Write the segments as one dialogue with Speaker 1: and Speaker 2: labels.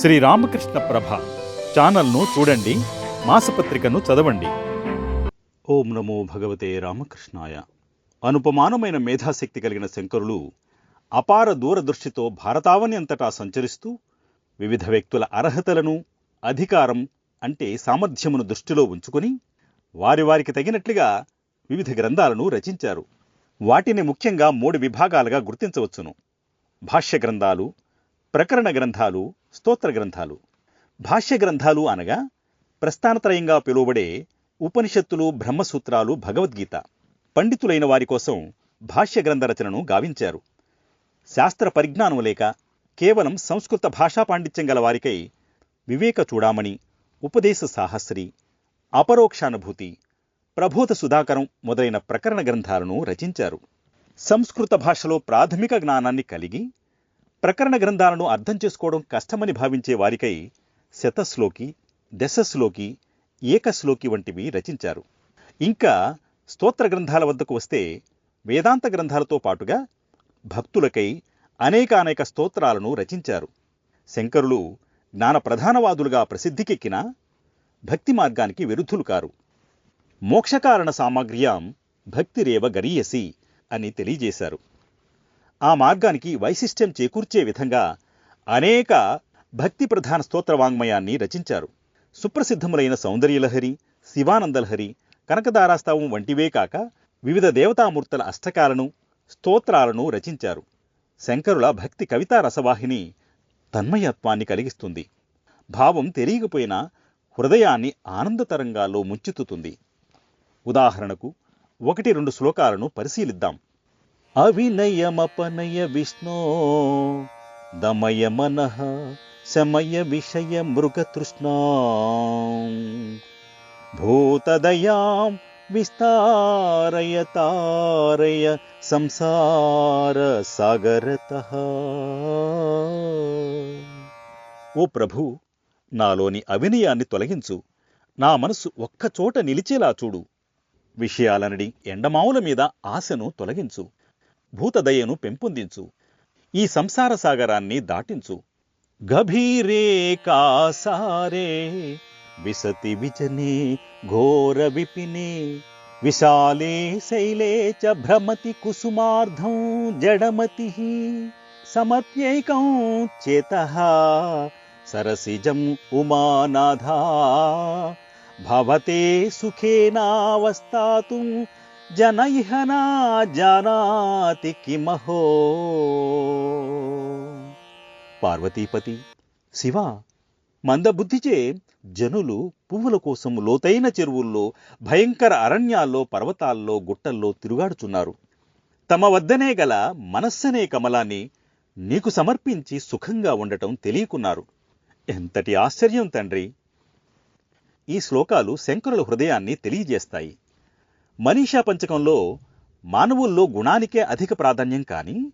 Speaker 1: శ్రీ రామకృష్ణ ప్రభ ఛానల్ను చూడండి మాసపత్రికను చదవండి. ఓం నమో భగవతే రామకృష్ణాయ. అనుపమానమైన మేధాశక్తి కలిగిన శంకరులు అపార దూరదృష్టితో భారతావని అంతటా సంచరిస్తూ వివిధ వ్యక్తుల అర్హతలను అధికారం అంటే సామర్థ్యమును దృష్టిలో ఉంచుకొని వారి వారికి తగినట్లుగా వివిధ గ్రంథాలను రచించారు. వాటిని ముఖ్యంగా మూడు విభాగాలుగా గుర్తించవచ్చును. భాష్య గ్రంథాలు ప్రకరణ గ్రంథాలు స్తోత్ర గ్రంథాలు. భాష్య గ్రంథాలు అనగా ప్రస్థానత్రయంగా పిలువబడే ఉపనిషత్తులు బ్రహ్మసూత్రాలు భగవద్గీత. పండితులైన వారి కోసం భాష్య గ్రంథ రచనను గావించారు. శాస్త్ర పరిజ్ఞానం లేక కేవలం సంస్కృత భాషా పాండిత్యం గల వారికై వివేక చూడామణి ఉపదేశ సాహస్రి అపరోక్షానుభూతి ప్రబోధ సుధాకరం మొదలైన ప్రకరణ గ్రంథాలను రచించారు. సంస్కృత భాషలో ప్రాథమిక జ్ఞానాన్ని కలిగి ప్రకరణ గ్రంథాలను అర్థం చేసుకోవడం కష్టమని భావించే వారికై శతశ్లోకి దశశ్లోకి ఏకశ్లోకి వంటివి రచించారు. ఇంకా స్తోత్ర గ్రంథాల వద్దకు వస్తే వేదాంత గ్రంథాలతో పాటుగా భక్తులకై అనేకానేక స్తోత్రాలను రచించారు. శంకరులు జ్ఞాన ప్రధానవాదులుగా ప్రసిద్ధికెక్కిన భక్తి మార్గానికి విరుద్ధులు కారు. మోక్షకారణ సామాగ్ర్యాం భక్తిరేవ గరీయసి అని తెలియజేశారు. ఆ మార్గానికి వైశిష్ట్యం చేకూర్చే విధంగా అనేక భక్తి ప్రధాన స్తోత్ర వాంగ్మయాన్ని రచించారు. సుప్రసిద్ధములైన సౌందర్యలహరి శివానందలహరి కనకదారాస్తావం వంటివే కాక వివిధ దేవతామూర్తుల అష్టకాలను స్తోత్రాలను రచించారు. శంకరుల భక్తి కవితా రసవాహిని తన్మయత్వాన్ని కలిగిస్తుంది. భావం తెలియకపోయినా హృదయాన్ని ఆనంద తరంగాల్లో ముంచెత్తుతుంది ఉదాహరణకు ఒకటి రెండు శ్లోకాలను పరిశీలిద్దాం. అవినయమపనయ విష్ణో. దమయ మనః శమయ విషయ మృగతృష్ణా. భూతదయాం విస్తారయ తారయ సంసార సాగరత. ఓ ప్రభు నాలోని అవినయాన్ని తొలగించు. నా మనసు ఒక్కచోట నిలిచేలా చూడు. విషయాలనడి ఎండమావుల మీద ఆశను తొలగించు. భూతదయను పెంపొందించు. ఈ సంసార సాగరాన్ని దాటించు. గభీరే కాసారే విసతి విజనే ఘోర విపినే విశాలే శైలే చ భ్రమతి కుసుమార్ధం జడమతి సమత్యైకం చేత సరసిజం ఉమానాథా భవతే సుఖేనావస్థాతుం జన ఇహ నా జానాతి కిమహో పార్వతీపతి శివ మందబుద్ధిచే జనులు పువ్వుల కోసం లోతైన చెరువుల్లో భయంకర అరణ్యాల్లో పర్వతాల్లో గుట్టల్లో తిరుగాడుచున్నారు. తమ వద్దనే గల మనస్సనే కమలాన్ని నీకు సమర్పించి సుఖంగా ఉండటం తెలియకున్నారు. ఎంతటి ఆశ్చర్యం తండ్రి! ఈ శ్లోకాలు శంకరుల హృదయాన్ని తెలియజేస్తాయి. మనీషా పంచకంలో మానవుల్లో గుణానికే అధిక ప్రాధాన్యం కాని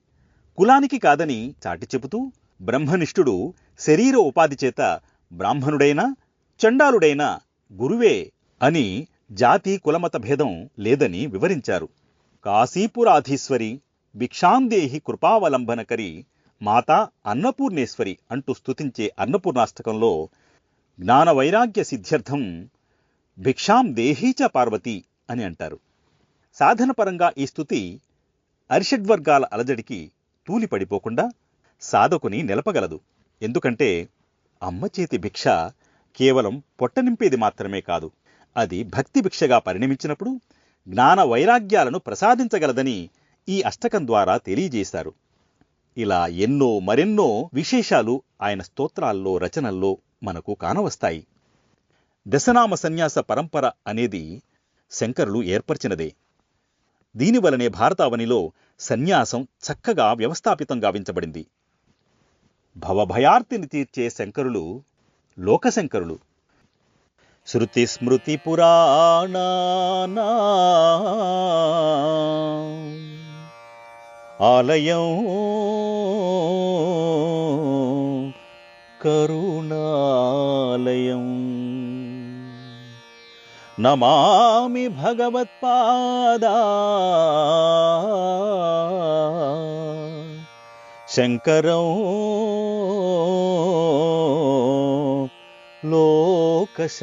Speaker 1: కులానికి కాదని చాటి చెబుతూ బ్రహ్మనిష్ఠుడు శరీర ఉపాధి చేత బ్రాహ్మణుడైనా చండాలుడైనా గురువే అని జాతి కులమత భేదం లేదని వివరించారు. కాశీపురాధీశ్వరి భిక్షాందేహి కృపావలంబనకరి మాతా అన్నపూర్ణేశ్వరి అంటూ స్తుతించే అన్నపూర్ణాష్టకంలో జ్ఞానవైరాగ్య సిద్ధ్యర్థం భిక్షాం దేహీచ పార్వతి అని అంటారు. సాధనపరంగా ఈ స్థుతి అరిషడ్వర్గాల అలజడికి తూలిపడిపోకుండా సాధకుని నిలపగలదు. ఎందుకంటే అమ్మ చేతి భిక్ష కేవలం పొట్ట నింపేది మాత్రమే కాదు అది భక్తి భిక్షగా పరిణమించినప్పుడు జ్ఞాన వైరాగ్యాలను ప్రసాదించగలదని ఈ అష్టకం ద్వారా తెలియజేశారు. ఇలా ఎన్నో మరెన్నో విశేషాలు ఆయన స్తోత్రాల్లో రచనల్లో మనకు కానవస్తాయి. దశనామ సన్యాస పరంపర అనేది శంకరులు ఏర్పరిచినదే. దీనివలనే భారతావనిలో సన్యాసం చక్కగా వ్యవస్థాపితం గావించబడింది. భవభయార్తిని తీర్చే శంకరులు లోకశంకరులు శృతి స్మృతి పురాణ ఆలయం కరుణాలయం. नमामि भगवत्पादा। शङ्करौ लोकशङ्करम्।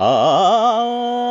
Speaker 1: आ